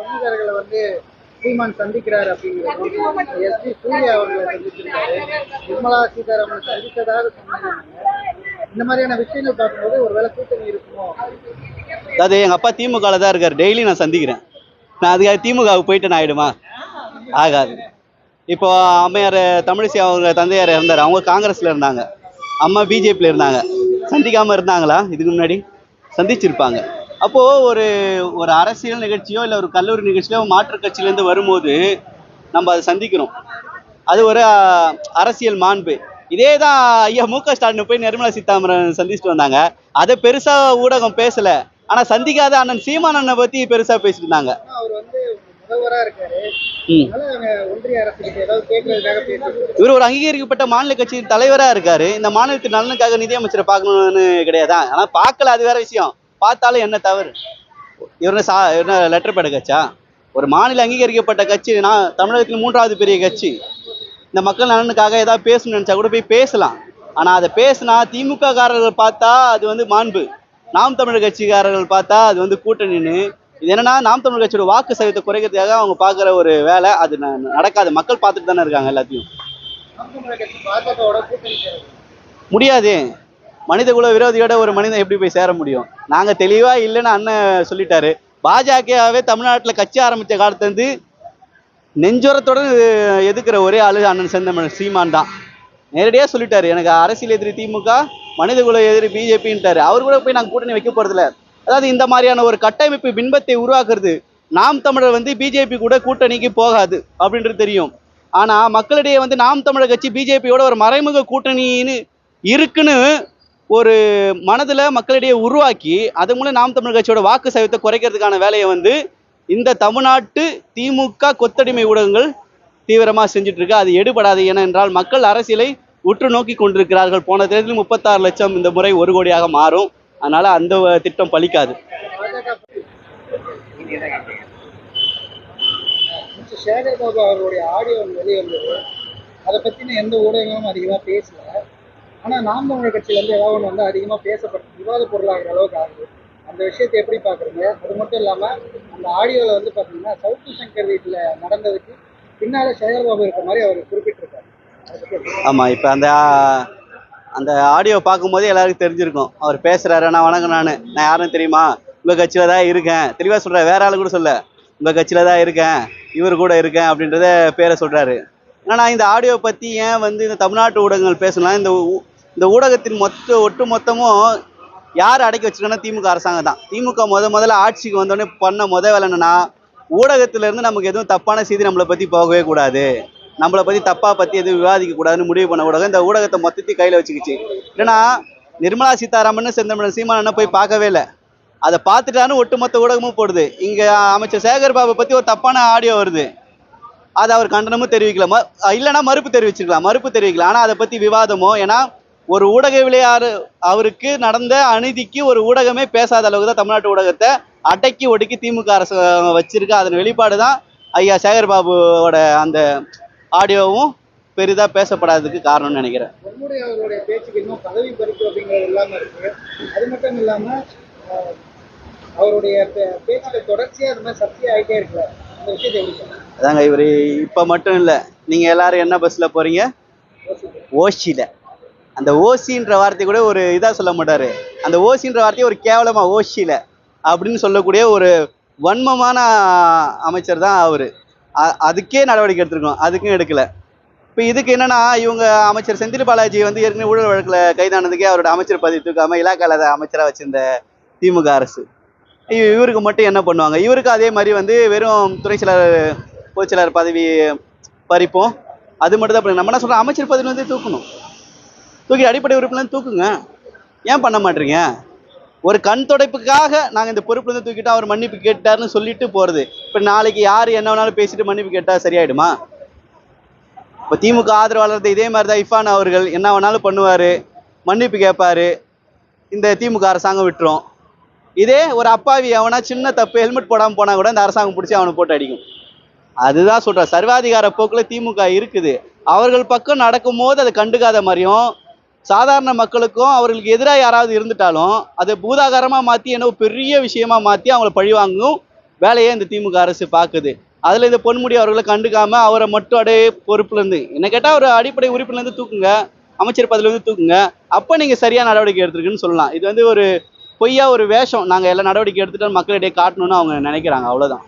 பிரமுகர்களை வந்து சீமான் சந்திக்கிறார் அப்படிங்கிறது எஸ்பி சூர்யா அவர்களை சந்திச்சிருக்காரு. நிர்மலா சீதாராமன் சந்தித்ததாக சொன்னாங்க. இந்த மாதிரியான விஷயங்கள் பார்க்கும்போது ஒருவேளை கூட்டணி இருக்குமோ? அதாவது எங்கள் அப்பா திமுகவில் தான் இருக்கார். டெய்லி நான் சந்திக்கிறேன். நான் அதுக்காக திமுகவுக்கு போயிட்டு நான் ஆயிடுமா? ஆகாது. இப்போ அம்மையார் தமிழிசை அவங்க தந்தையார் இருந்தார். அவங்க காங்கிரஸில் இருந்தாங்க. அம்மா பிஜேபியில் இருந்தாங்க. சந்திக்காமல் இருந்தாங்களா? இதுக்கு முன்னாடி சந்திச்சிருப்பாங்க. அப்போது ஒரு ஒரு அரசியல் நிகழ்ச்சியோ இல்லை ஒரு கல்லூரி நிகழ்ச்சியோ மாற்றுக் கட்சியிலேருந்து வரும்போது நம்ம அதை சந்திக்கிறோம். அது ஒரு அரசியல் மாண்பு. இதே தான் ஐயா மு க ஸ்டாலின் போய் நிர்மலா சீதாராமன் சந்திச்சுட்டு வந்தாங்க. அதை பெருசா ஊடகம் பேசல. ஆனா சந்திக்காத அண்ணன் சீமான் அண்ணனை பத்தி பெருசா பேசிட்டு இருந்தாங்க. இவர் ஒரு அங்கீகரிக்கப்பட்ட மாநில கட்சி தலைவரா இருக்காரு. இந்த மாநிலத்தின் நலனுக்காக நிதியமைச்சரை பார்க்கணும்னு கிடையாதா? ஆனா பார்க்கல அது வேற விஷயம். பார்த்தாலும் என்ன தவறு? இவர் சா என்ன லெட்டர் பேட கட்சா? ஒரு மாநில அங்கீகரிக்கப்பட்ட கட்சி நான் தமிழகத்தில் மூன்றாவது பெரிய கட்சி. இந்த மக்கள் நலனுக்காக ஏதாவது பேசணும்னு நினைச்சா கூட போய் பேசலாம். ஆனா அதை பேசினா திமுக காரர்கள் பார்த்தா அது வந்து மாண்பு. நாம் தமிழர் கட்சிக்காரர்கள் பார்த்தா அது வந்து கூட்டணின்னு. இது என்னன்னா நாம் தமிழர் கட்சியோட வாக்கு சதவீதத்தை குறைக்கிறதுக்காக அவங்க பார்க்குற ஒரு வேலை. அது நடக்காது. மக்கள் பார்த்துட்டு தானே இருக்காங்க எல்லாத்தையும். முடியாது. மனிதகுல விரோதியோட ஒரு மனிதன் எப்படி போய் சேர முடியும்? நாங்கள் தெளிவாக இல்லைன்னு அண்ணன் சொல்லிட்டாரு. பாஜகவே தமிழ்நாட்டில் கட்சி ஆரம்பித்த காலத்துலேருந்து இருந்து நெஞ்சோரத்தோட எதுக்குற ஒரே ஆளு அண்ணன் செந்தமிழ் சீமான் தான். நேரடியாக சொல்லிட்டாரு. எனக்கு அரசியல் எதிரி திமுக மனிதகுல எதிரி பிஜேபின்ட்டாரு. அவர் கூட போய் நாங்கள் கூட்டணி வைக்க போறதில்ல. அதாவது இந்த மாதிரியான ஒரு கட்டமைப்பு பின்பத்தை உருவாக்குறது நாம் தமிழர் வந்து பிஜேபி கூட கூட்டணிக்கு போகாது அப்படின்றது தெரியும். ஆனால் மக்களிடையே வந்து நாம் தமிழர் கட்சி பிஜேபியோட ஒரு மறைமுக கூட்டணின்னு இருக்குன்னு ஒரு மனதில் மக்களிடையே உருவாக்கி அது மூலம் நாம் தமிழர் கட்சியோட வாக்கு சதவீதத்தை குறைக்கிறதுக்கான வேலையை வந்து இந்த தமிழ்நாட்டு திமுக கொத்தடிமை ஊடகங்கள் தீவிரமாக செஞ்சுட்டு இருக்கு அது எடுபடாது ஏனென்றால் மக்கள் அரசியலை உற்று நோக்கி கொண்டிருக்கிறார்கள். போன தேர்தலில் முப்பத்தாறு லட்சம் இந்த முறை ஒரு கோடியாக மாறும். அதனால அந்த திட்டம் பலிக்காது. சேகர் பாபு அவர்களுடைய ஆடியோ வெளியே வந்தது அதை பற்றின எந்த ஊடகங்களும் அதிகமாக பேசல. ஆனால் நாம் தமிழர் கட்சியில் வந்து ஏதாவது ஒன்று வந்து அதிகமாக பேசப்பட்ட விவாத பொருளாகிற அளவுக்கு ஆகுது. அந்த விஷயத்தை எப்படி பார்க்குறீங்க? அது மட்டும் இல்லாமல் அந்த ஆடியோவில் வந்து பார்த்தீங்கன்னா சவுக்கு சங்கர் வீட்டில் நடந்ததுக்கு பின்னால் சேகர்பாபு இருக்க மாதிரி அவர் குறிப்பிட்டிருக்காரு. ஆமாம் இப்போ அந்த அந்த ஆடியோ பார்க்கும்போதே எல்லாருக்கும் தெரிஞ்சிருக்கும். அவர் பேசுகிறாரு நான் வணக்கம் நான். நான் யாருன்னு தெரியுமா? உங்கள் கட்சியில் தான் இருக்கேன். தெளிவாக சொல்கிறேன் வேற ஆளு கூட சொல்ல. உங்கள் கட்சியில் தான் இருக்கேன். இவர் கூட இருக்கேன். அப்படின்றத பேரை சொல்கிறாரு ஆனால் இந்த ஆடியோ பற்றி ஏன் வந்து இந்த தமிழ்நாட்டு ஊடகங்கள் பேசலாம்? இந்த ஊ- இந்த ஊடகத்தின் மொத்த ஒட்டு மொத்தமும் யார் அடக்கி வச்சிருக்கன்னா திமுக அரசாங்கம் தான். திமுக முத முதல்ல ஆட்சிக்கு வந்தோடனே பண்ண முத வேலை என்னன்னா ஊடகத்திலேருந்து நமக்கு எதுவும் தப்பான செய்தி நம்மளை பற்றி போகவே கூடாது. நம்மளை பற்றி தப்பாக பற்றி எதுவும் விவாதிக்க கூடாதுன்னு முடிவு பண்ண ஊடகம் இந்த ஊடகத்தை மொத்தத்தையும் கையில் வச்சுக்கிச்சு. ஏன்னா நிர்மலா சீதாராமன் செந்தமிழன் சீமானனை போய் பார்க்கவே இல்லை. அதை பார்த்துட்டான்னு ஒட்டுமொத்த ஊடகமும் போடுது. இங்கே அமைச்சர் சேகர் பாபு பற்றி ஒரு தப்பான ஆடியோ வருது. அதை அவர் கண்டனமும் தெரிவிக்கல. ம இல்லைன்னா மறுப்பு தெரிவிச்சிருக்கலாம். மறுப்பு தெரிவிக்கலாம் ஆனால் அதை பற்றி விவாதமோ ஏன்னா ஒரு ஊடகவியலாளர் அவருக்கு நடந்த அநீதிக்கு ஒரு ஊடகமே பேசாத அளவுக்கு தான் தமிழ்நாட்டு ஊடகத்தை அடக்கி ஒடுக்கி திமுக அரசு வச்சிருக்கு. அதன் வெளிப்பாடு தான் ஐயா சேகர் பாபுவோட அந்த ஆடியோவும் பெரிதாக பேசப்படாததுக்கு காரணம்னு நினைக்கிறேன். அவர்களுடைய பேச்சுக்கு இன்னும் பதவி பறிப்பு அப்படிங்கிறது இல்லாம இருக்கு. அது மட்டும் இல்லாம ஆஹ், அவருடைய பேச்சுல அது மாதிரி ஆகிட்டே? அதாங்க இவர் இப்போ மட்டும் இல்லை. நீங்கள் எல்லாரும் என்ன பஸ்ஸில் போகிறீங்க. ஓசியில் அந்த ஓசின்ற வார்த்தை கூட ஒரு இதாக சொல்ல மாட்டார். அந்த ஓசின்ற வார்த்தையை ஒரு கேவலமாக ஓசியில் அப்படின்னு சொல்லக்கூடிய ஒரு வன்மமான அமைச்சர் தான் அவர். அதுக்கே நடவடிக்கை எடுத்திருக்கோம். அதுக்கும் எடுக்கலை. இப்போ இதுக்கு என்னன்னா இவங்க அமைச்சர் செந்தில் பாலாஜி வந்து ஏற்கனவே ஊழல் வழக்கில் கைதானதுக்கே அவரோட அமைச்சர் பதவி தூக்காமல் இலாக்கால அமைச்சராக வச்சிருந்த திமுக அரசு. இவருக்கு மட்டும் என்ன பண்ணுவாங்க? இவருக்கு அதே மாதிரி வந்து வெறும் துறை செயலாளர் பொதுச் செயலாளர் பதவி பறிப்போம். அது மட்டும் தான் நம்ம என்ன சொல்கிறோம் அமைச்சர் பதவி வந்து தூக்கணும். தூக்கி அடிப்படை உறுப்பினர் தூக்குங்க. ஏன் பண்ண மாட்டீங்க? ஒரு கண் துடைப்புக்காக நாங்கள் இந்த பொறுப்புல இருந்து தூக்கிட்டு அவர் மன்னிப்பு கேட்டாருன்னு சொல்லிட்டு போகிறது இப்போ நாளைக்கு யார் என்ன வேணாலும் பேசிட்டு மன்னிப்பு கேட்டால் சரியாயிடுமா? இப்போ திமுக ஆதரவாளர் இதே மாதிரி தான் இஃபான் அவர்கள் என்ன வேணாலும் பண்ணுவார் மன்னிப்பு கேட்பாரு. இந்த திமுக அரசாங்கம் விட்டுரும். இதே ஒரு அப்பாவி அவனா சின்ன தப்பு ஹெல்மெட் போடாமல் போனால் கூட இந்த அரசாங்கம் பிடிச்சி அவனை போட்டு அடிக்கும். அதுதான் சொல்கிறேன் சர்வாதிகார போக்கில் திமுக இருக்குது. அவர்கள் பக்கம் நடக்கும்போது அதை கண்டுக்காத மாதிரியும் சாதாரண மக்களுக்கும் அவர்களுக்கு எதிராக யாராவது இருந்துட்டாலும் அதை பூதாகாரமாக மாற்றி என்ன பெரிய விஷயமா மாற்றி அவங்கள பழிவாங்கும் வேலையை இந்த திமுக அரசு பார்க்குது அதில் இந்த பொன்முடி அவர்களை கண்டுக்காமல் அவரை மட்டும் அப்படியே பொறுப்புலேருந்து என்ன கேட்டால் ஒரு அடிப்படை உறுப்பிலேருந்து தூக்குங்க அமைச்சர் பதவியிலேருந்து தூக்குங்க. அப்போ நீங்கள் சரியான நடவடிக்கை எடுத்துருக்குன்னு சொல்லலாம். இது வந்து ஒரு பொய்யா ஒரு வேஷம். நாங்கள் எல்லா நடவடிக்கை எடுத்துகிட்டு மக்களிடையே காட்டணும்னு அவங்க நினைக்கிறாங்க. அவ்வளோதான்